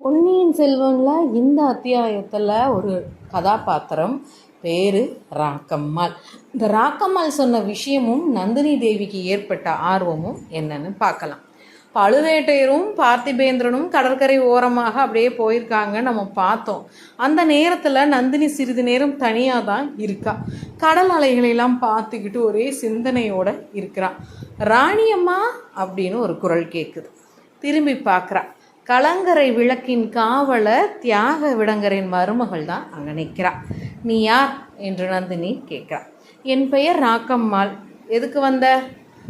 பொன்னியின் செல்வனில் இந்த அத்தியாயத்தில் ஒரு கதாபாத்திரம் பேர் ராக்கம்மாள். இந்த ராக்கம்மாள் சொன்ன விஷயமும் நந்தினி தேவிக்கு ஏற்பட்ட ஆர்வமும் என்னன்னு பார்க்கலாம். பழுவேட்டையரும் பார்த்திபேந்திரனும் கடற்கரை ஓரமாக அப்படியே போயிருக்காங்க நம்ம பார்த்தோம். அந்த நேரத்தில் நந்தினி சிறிது நேரம் தனியாக தான் இருக்கா. கடல் அலைகளெல்லாம் பார்த்துக்கிட்டு ஒரே சிந்தனையோடு இருக்கிறான் ராணியம்மா அப்படின்னு ஒரு குரல் கேட்குது திரும்பி பார்க்குறா. கலங்கரை விளக்கின் காவலர் தியாக விடங்கரின் மருமகள் தான் அங்கே நிற்கிறா நீ யார் என்று நந்தினி கேட்குறா. என் பெயர் ராக்கம்மாள். எதுக்கு வந்த?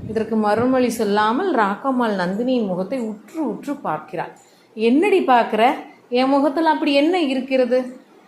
இதற்கு மறுமொழி சொல்லாமல் ராக்கம்மாள் நந்தினியின் முகத்தை உற்று உற்று பார்க்கிறாள். என்னடி பார்க்குற? என் முகத்தில் அப்படி என்ன இருக்கிறது?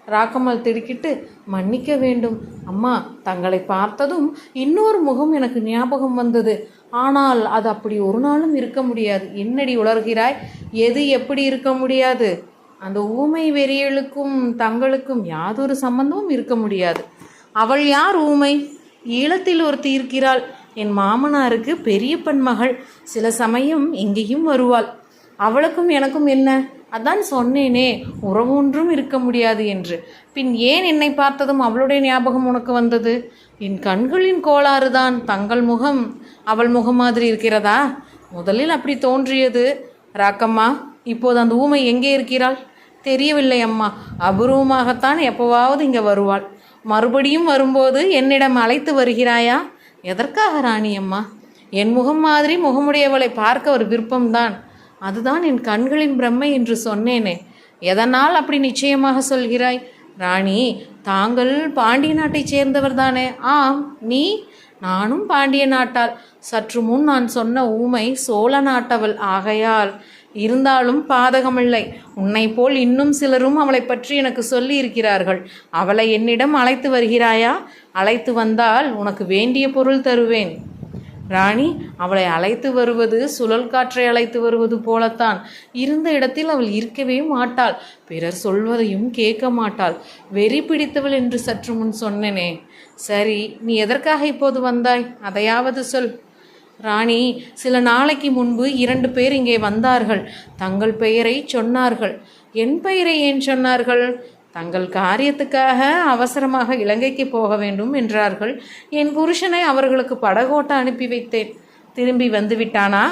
ராக்கம்மாள் திடுக்கிட்டு மன்னிக்க வேண்டும். அம்மா தங்களை பார்த்ததும் இன்னொரு முகம் எனக்கு ஞாபகம் வந்தது. ஆனால் அது அப்படி ஒரு நாளும் இருக்க முடியாது. என்னடி உளர்கிறாய் எது எப்படி இருக்க முடியாது? அந்த ஊமை வெறியலுக்கும் தங்களுக்கும் யாதொரு சம்பந்தமும் இருக்க முடியாது. அவள் யார் ஊமை? ஈழத்தில் ஒருத்தி இருக்கிறாள். என் மாமனாருக்கு பெரிய மகள். சில சமயம் இங்கேயும் வருவாள். அவளுக்கும் எனக்கும் என்ன? அதான் சொன்னேனே உறவொன்றும் இருக்க முடியாது என்று. பின் ஏன் என்னை பார்த்ததும் அவளுடைய ஞாபகம் உனக்கு வந்தது? என் கண்களின் கோளாறு தான் தங்கள் முகம். அவள் முகம் மாதிரி இருக்கிறதா? முதலில் அப்படி தோன்றியது. ராக்கம்மா இப்போது அந்த ஊமை எங்கே இருக்கிறாள்? தெரியவில்லை அம்மா. அபூர்வமாகத்தான் எப்போவாவது இங்கே வருவாள். மறுபடியும் வரும்போது என்னிடம் அழைத்து வருகிறாயா? எதற்காக ராணி அம்மா? என் முகம் மாதிரி முகமுடையவளை பார்க்க ஒரு விருப்பம்தான். அதுதான் என் கண்களின் பிரம்மை என்று சொன்னேனே. எதனால் அப்படி நிச்சயமாக சொல்கிறாய்? ராணி தாங்கள் பாண்டிய நாட்டைச் சேர்ந்தவர் தானே ஆம் நீ? நானும் பாண்டிய நாட்டாள். சற்று முன் நான் சொன்ன ஊமை சோழ நாட்டவள் ஆகையால் இருந்தாலும் பாதகமில்லை. உன்னை போல் இன்னும் சிலரும் அவளை பற்றி எனக்கு சொல்லி இருக்கிறார்கள் அவளை என்னிடம் அழைத்து வருகிறாயா? அழைத்து வந்தால் உனக்கு வேண்டிய பொருள் தருவேன். ராணி அவளை அழைத்து வருவது சுழல் காற்றை அழைத்து வருவது போலத்தான். இருந்த இடத்தில் அவள் இருக்கவே மாட்டாள். பிறர் சொல்வதையும் கேட்க மாட்டாள். வெறி பிடித்தவள் என்று சற்று முன் சொன்னேனே. சரி நீ எதற்காக இப்போது வந்தாய்? அதையாவது சொல். ராணி சில நாளைக்கு முன்பு இரண்டு பேர் இங்கே வந்தார்கள். தங்கள் பெயரை சொன்னார்கள். என் பெயரை ஏன் சொன்னார்கள்? தங்கள் காரியத்துக்காக அவசரமாக இலங்கைக்கு போக வேண்டும் என்றார்கள். என் புருஷனை அவர்களுக்கு படகோட்ட அனுப்பி வைத்தேன். திரும்பி வந்துவிட்டானா?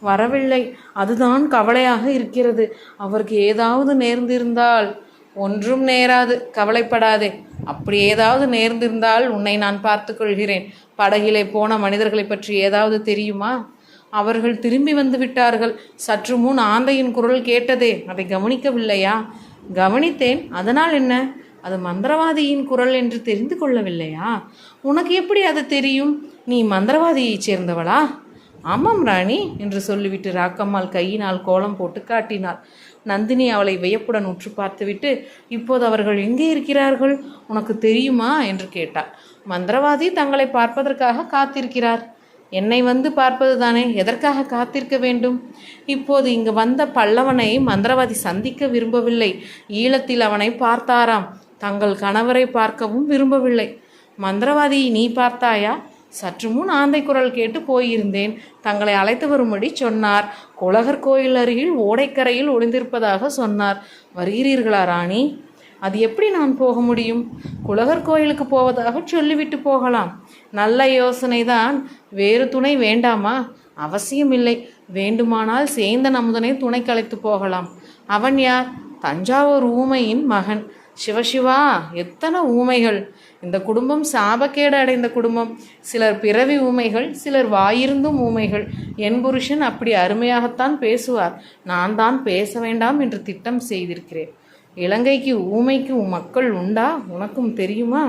வரவில்லை. அதுதான் கவலையாக இருக்கிறது. அவருக்கு ஏதாவது நேர்ந்திருந்தால் ஒன்றும் நேராது. கவலைப்படாதே. அப்படி ஏதாவது நேர்ந்திருந்தால் உன்னை நான் பார்த்துக்கொள்கிறேன் படகிலே போன மனிதர்களை பற்றி ஏதாவது தெரியுமா? அவர்கள் திரும்பி வந்து விட்டார்கள். சற்று முன் ஆந்தையின் குரல் கேட்டதே. அதை கவனிக்கவில்லையா? கவனித்தேன். அதனால் என்ன? அது மந்திரவாதியின் குரல் என்று தெரிந்து கொள்ளவில்லையா? உனக்கு எப்படி அது தெரியும்? நீ மந்திரவாதியைச் சேர்ந்தவளா? ஆமாம் ராணி என்று சொல்லிவிட்டு ராக்கம்மாள் கையினால் கோலம் போட்டு காட்டினாள். நந்தினி அவளை வியப்புடன் உற்று பார்த்துவிட்டு இப்போது அவர்கள் எங்கே இருக்கிறார்கள்? உனக்கு தெரியுமா? என்று கேட்டாள். மந்திரவாதி தங்களை பார்ப்பதற்காக காத்திருக்கிறார். என்னை வந்து பார்ப்பது தானே எதற்காக காத்திருக்க வேண்டும்? இப்போது இங்கு வந்த பல்லவனை மந்திரவாதி சந்திக்க விரும்பவில்லை. ஈழத்தில் அவனை பார்த்தாராம். தங்கள் கணவரை பார்க்கவும் விரும்பவில்லை. மந்திரவாதியை நீ பார்த்தாயா? சற்று முன் ஆந்தை குரல் கேட்டு போயிருந்தேன். தங்களை அழைத்து வரும்படி சொன்னார். குலகர் கோயில் அருகில் ஓடைக்கரையில் ஒளிந்திருப்பதாக சொன்னார். வருகிறீர்களா ராணி? அது எப்படி நான் போக முடியும்? குலகர் கோயிலுக்கு போவதாக சொல்லிவிட்டு போகலாம். நல்ல யோசனை தான் வேறு துணை வேண்டாமா? அவசியம் இல்லை வேண்டுமானால் சேந்தன் அமுதனை துணை கலைத்து போகலாம். அவன் யார்? தஞ்சாவூர் ஊமையின் மகன். சிவசிவா எத்தனை ஊமைகள்? இந்த குடும்பம் சாபக்கேடு அடைந்த குடும்பம். சிலர் பிறவி ஊமைகள் சிலர் வாயிருந்தும் ஊமைகள். என் புருஷன் அப்படி அருமையாகத்தான் பேசுவார். நான் தான் பேச வேண்டாம் என்று திட்டம் செய்திருக்கிறேன். இலங்கைக்கு ஊமைக்கு மக்கள் உண்டா? உனக்கும் தெரியுமா?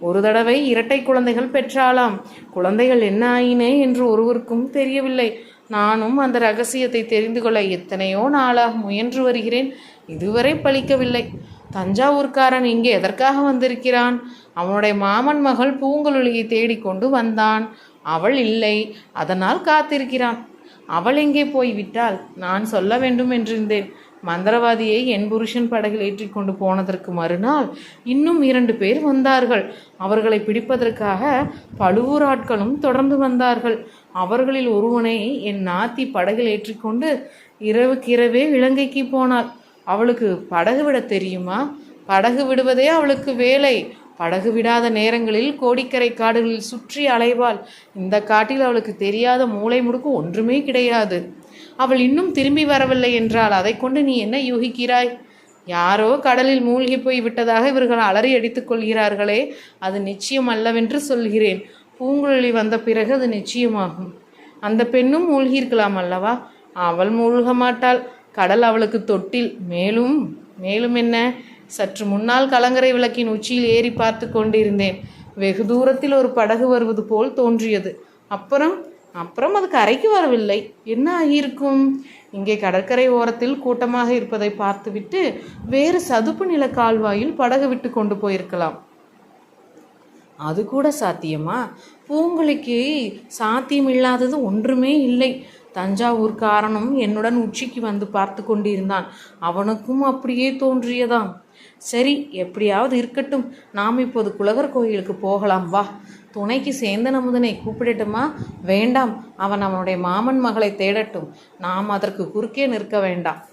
ஒரு தடவை இரட்டை குழந்தைகள் பெற்றாலாம் குழந்தைகள் என்ன ஆயினே என்று ஒருவருக்கும் தெரியவில்லை. நானும் அந்த ரகசியத்தை தெரிந்து கொள்ள எத்தனையோ நாளாக முயன்று வருகிறேன். இதுவரை பழிக்கவில்லை. தஞ்சாவூர்காரன் இங்கே எதற்காக வந்திருக்கிறான்? அவனுடைய மாமன் மகள் பூங்குழலியை தேடிக்கொண்டு வந்தான். அவள் இல்லை. அதனால் காத்திருக்கிறான். அவள் எங்கே போய்விட்டால் நான் சொல்ல வேண்டும் என்றிருந்தேன். மந்திரவாதியை என் புருஷன் படகில் ஏற்றிக்கொண்டு போனதற்கு மறுநாள் இன்னும் இரண்டு பேர் வந்தார்கள். அவர்களை பிடிப்பதற்காக பழுவூர் ஆட்களும் தொடர்ந்து வந்தார்கள். அவர்களில் ஒருவனை என் நாத்தி படகில் ஏற்றிக்கொண்டு இரவுக்கிரவே இலங்கைக்கு போனாள். அவளுக்கு படகு விட தெரியுமா? படகு விடுவதே அவளுக்கு வேலை. படகு விடாத நேரங்களில் கோடிக்கரை காடுகளில் சுற்றி அலைவாள். இந்த காட்டில் அவளுக்கு தெரியாத மூளை முடுக்கு ஒன்றுமே கிடையாது. அவள் இன்னும் திரும்பி வரவில்லை என்றால் அதை கொண்டு நீ என்ன யூகிக்கிறாய்? யாரோ கடலில் மூழ்கி போய் விட்டதாக இவர்கள் அலறி அடித்துக் கொள்கிறார்களே அது நிச்சயம் அல்லவென்று சொல்கிறேன். பூங்குழலி வந்த பிறகு அது நிச்சயமாகும். அந்த பெண்ணும் மூழ்கியிருக்கலாம் அல்லவா? அவள் மூழ்க மாட்டாள். கடல் அவளுக்கு தொட்டில். மேலும் மேலும் என்ன? சற்று முன்னால் கலங்கரை விளக்கின் உச்சியில் ஏறி பார்த்து கொண்டிருந்தேன். வெகு தூரத்தில் ஒரு படகு வருவது போல் தோன்றியது. அப்புறம் அப்புறம் அது கரைக்கு வரவில்லை. என்ன ஆகியிருக்கும்? இங்கே கடற்கரை ஓரத்தில் கூட்டமாக இருப்பதை பார்த்துவிட்டு வேறு சதுப்பு நில கால்வாயில் படகு விட்டு கொண்டு போயிருக்கலாம். அது கூட சாத்தியமா? பூங்குழிக்கு சாத்தியம் இல்லாதது ஒன்றுமே இல்லை. தஞ்சாவூர்காரனும் என்னுடன் உச்சிக்கு வந்து பார்த்து கொண்டிருந்தான். அவனுக்கும் அப்படியே தோன்றியதாம். சரி எப்படியாவது இருக்கட்டும். நாம் இப்போது குலகர் கோயிலுக்கு போகலாம். வா. துணைக்கு சேந்தன் அமுதனை கூப்பிடட்டுமா? வேண்டாம். அவன் அவனுடைய மாமன் மகளை தேடட்டும். நாம் அதற்கு குறுக்கே நிற்க வேண்டாம்.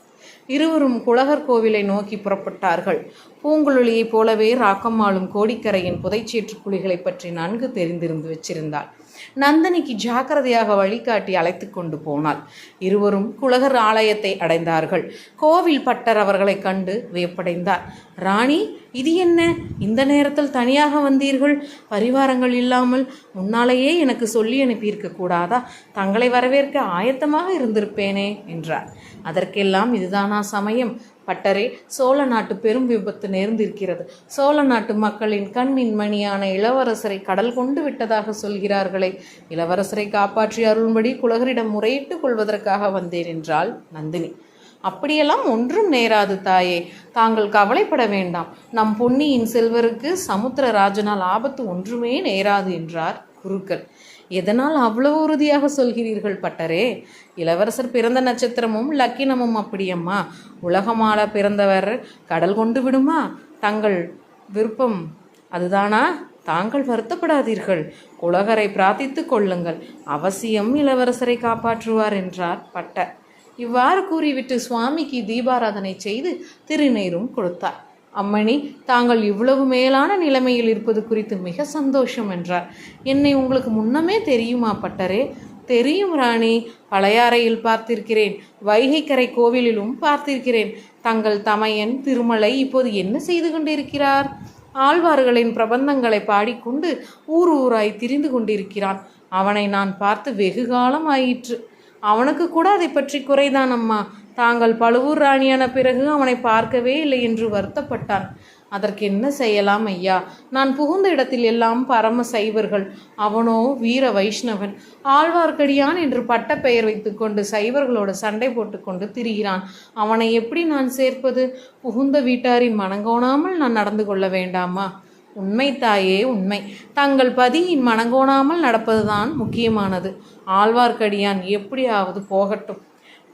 இருவரும் குலகர் கோவிலை நோக்கி புறப்பட்டார்கள். பூங்குழலியைப் போலவே ராக்கம்மாளும் கோடிக்கரையின் புதைச்சீற்று குழிகளை பற்றி நன்கு தெரிந்திருந்து வச்சிருந்தாள். நந்தினிக்கு ஜாக்கிரதையாக வழிகாட்டி அழைத்து கொண்டு போனாள். இருவரும் குலகர் ஆலயத்தை அடைந்தார்கள். கோவில் பட்டர் அவர்களை கண்டு வியப்படைந்தார். ராணி இது என்ன? இந்த நேரத்தில் தனியாக வந்தீர்கள்? பரிவாரங்கள் இல்லாமல் முன்னாலேயே எனக்கு சொல்லி அனுப்பியிருக்க கூடாதா? தங்களை வரவேற்க ஆயத்தமாக இருந்திருப்பேனே என்றார். அதற்கெல்லாம் இதுதானா சமயம்? பட்டரே சோழ நாட்டு பெரும் விபத்து நேர்ந்திருக்கிறது. சோழ நாட்டு மக்களின் கண்ணின் மணியான இளவரசரை கடல் கொண்டு விட்டதாக சொல்கிறார்களே. இளவரசரை காப்பாற்றி அருள்படி குலகரிடம் முறையிட்டுக் கொள்வதற்காக வந்தேன் என்றாள் நந்தினி. அப்படியெல்லாம் ஒன்றும் நேராது தாயே. தாங்கள் கவலைப்பட வேண்டாம். நம் பொன்னியின் செல்வருக்கு சமுத்திரராஜனால் ஆபத்து ஒன்றுமே நேராது என்றார் குருக்கள். எதனால் அவ்வளவு உறுதியாக சொல்கிறீர்கள் பட்டரே? இளவரசர் பிறந்த நட்சத்திரமும் லக்கினமும் அப்படியம்மா. உலகமால பிறந்தவர் கடல் கொண்டு விடுமா? தங்கள் விருப்பம் அதுதானா? தாங்கள் வருத்தப்படாதீர்கள். குலகரை பிரார்த்தித்துக் கொள்ளுங்கள். அவசியம் இளவரசரை காப்பாற்றுவார் என்றார் பட்டர். இவ்வாறு கூறிவிட்டு சுவாமிக்கு தீபாராதனை செய்து திருநீரும் கொடுத்தார். அம்மணி தாங்கள் இவ்வளவு மேலான நிலைமையில் இருப்பது குறித்து மிக சந்தோஷம் என்றார். என்னை உங்களுக்கு முன்னமே தெரியுமா பட்டரே? தெரியும் ராணி பழையாறையில் பார்த்திருக்கிறேன். வைகைக்கரை கோவிலிலும் பார்த்திருக்கிறேன். தங்கள் தமையன் திருமலை இப்போது என்ன செய்து கொண்டிருக்கிறார்? ஆழ்வார்களின் பிரபந்தங்களை பாடிக்கொண்டு ஊர் ஊராய் திரிந்து கொண்டிருக்கிறான். அவனை நான் பார்த்து வெகு காலம் ஆயிற்று. அவனுக்கு கூட அதை பற்றி குறைதான் அம்மா. தாங்கள் பழுவூர் ராணியான பிறகு அவனை பார்க்கவே இல்லை என்று வருத்தப்பட்டான். அதற்கு என்ன செய்யலாம் ஐயா? நான் புகுந்த இடத்தில் எல்லாம் பரம சைவர்கள். அவனோ வீர வைஷ்ணவன். ஆழ்வார்க்கடியான் என்று பட்ட பெயர் வைத்துக்கொண்டு சைவர்களோட சண்டை போட்டுக்கொண்டு திரிகிறான். அவனை எப்படி நான் சேர்ப்பது? புகுந்த வீட்டாரின் மனங்கோணாமல் நான் நடந்து கொள்ள வேண்டாமா? உண்மை தாயே உண்மை. தங்கள் பதியின் மனங்கோணாமல் நடப்பதுதான் முக்கியமானது. ஆழ்வார்க்கடியான் எப்படியாவது போகட்டும்.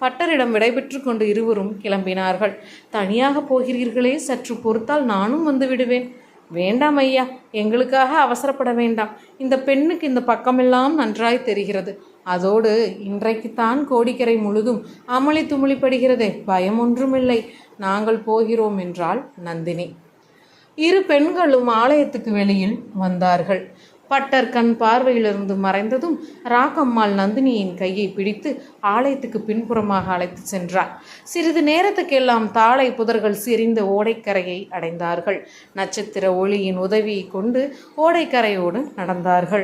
பட்டரிடம் விடைபெற்று கொண்டு இருவரும் கிளம்பினார்கள். தனியாக போகிறீர்களே சற்று பொறுத்தால் நானும் வந்து விடுவேன். வேண்டாம் ஐயா எங்களுக்காக அவசரப்பட வேண்டாம். இந்த பெண்ணுக்கு இந்த பக்கமெல்லாம் நன்றாய் தெரிகிறது. அதோடு இன்றைக்குத்தான் கோடிக்கரை முழுதும் அமளி துமிழிப்படுகிறதே பயம் ஒன்றுமில்லை. நாங்கள் போகிறோம் என்றாள் நந்தினி. இரு பெண்களும் ஆலயத்துக்கு வெளியில் வந்தார்கள். பட்டர் கண் பார்வையிலிருந்து மறைந்ததும் ராக்கம்மாள் நந்தினியின் கையை பிடித்து ஆலயத்துக்கு பின்புறமாக அழைத்து சென்றார் சிறிது நேரத்துக்கெல்லாம் தாளை புதர்கள் சிரிந்த ஓடைக்கரையை அடைந்தார்கள். நட்சத்திர ஒளியின் உதவியை கொண்டு ஓடைக்கரையோடு நடந்தார்கள்.